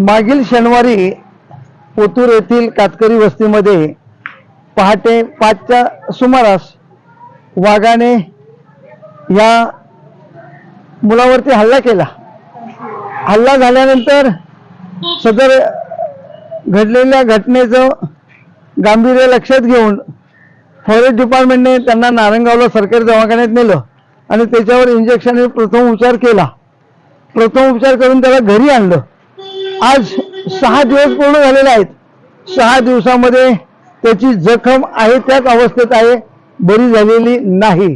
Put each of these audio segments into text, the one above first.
मागील शनिवारी पोतूर येथील कातकरी वस्तीमध्ये पहाटे पाचच्या सुमारास वाघाने या मुलावरती हल्ला केला. हल्ला झाल्यानंतर सदर घडलेल्या घटनेचं गांभीर्य लक्षात घेऊन फॉरेस्ट डिपार्टमेंटने त्यांना नारायणगावला सरकारी दवाखान्यात नेलं आणि त्याच्यावर इंजेक्शनने प्रथम उपचार केला. प्रथम उपचार करून त्याला घरी आणलं. आज सहा दिवस पूर्ण झालेले आहेत. सहा दिवसामध्ये त्याची जखम आहे त्याच अवस्थेत आहे बरी झालेली नाही.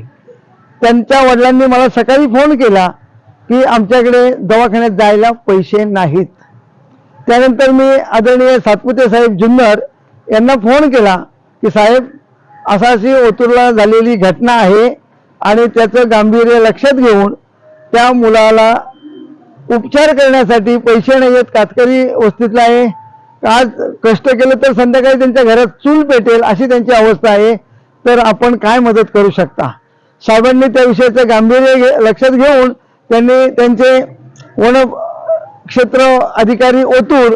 त्यांच्या वडिलांनी मला सकाळी फोन केला की आमच्याकडे दवाखान्यात जायला पैसे नाहीत. त्यानंतर मी आदरणीय सातपुते साहेब जुन्नर यांना फोन केला की साहेब असा अशी ओतूरला झालेली घटना आहे आणि त्याचं गांभीर्य लक्षात घेऊन त्या मुलाला उपचार करण्यासाठी पैसे नाही आहेत कातकरी वस्तीतला आहे. आज कष्ट केलं तर संध्याकाळी त्यांच्या घरात चूल पेटेल अशी त्यांची अवस्था आहे. तर आपण काय मदत करू शकता? साहेबांनी त्या विषयाचं गांभीर्य घे- लक्षात घेऊन त्यांनी त्यांचे वन क्षेत्र अधिकारी ओतूर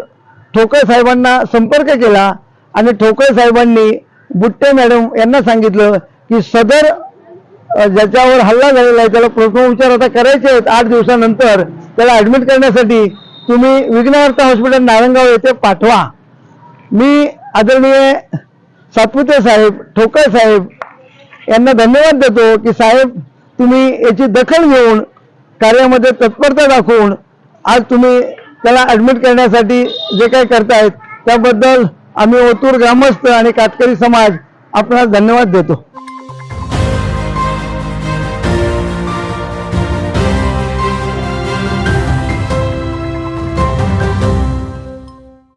ठोकळ साहेबांना संपर्क केला आणि ठोकळ साहेबांनी बुट्टे मॅडम यांना सांगितलं की सदर ज्याच्यावर हल्ला झालेला आहे त्याला प्रथम उपचार आता करायचे आहेत आठ दिवसानंतर. त्याला ऍडमिट करण्यासाठी तुम्ही विघ्नहर्ता हॉस्पिटल नारायणगाव येथे पाठवा. मी आदरणीय सातपुते साहेब ठोकर साहेब यांना धन्यवाद देतो की साहेब तुम्ही याची दखल घेऊन कार्यामध्ये तत्परता दाखवून आज तुम्ही त्याला ऍडमिट करण्यासाठी जे काही करतायत त्याबद्दल आम्ही ओतूर ग्रामस्थ आणि कातकरी समाज आपणास धन्यवाद देतो.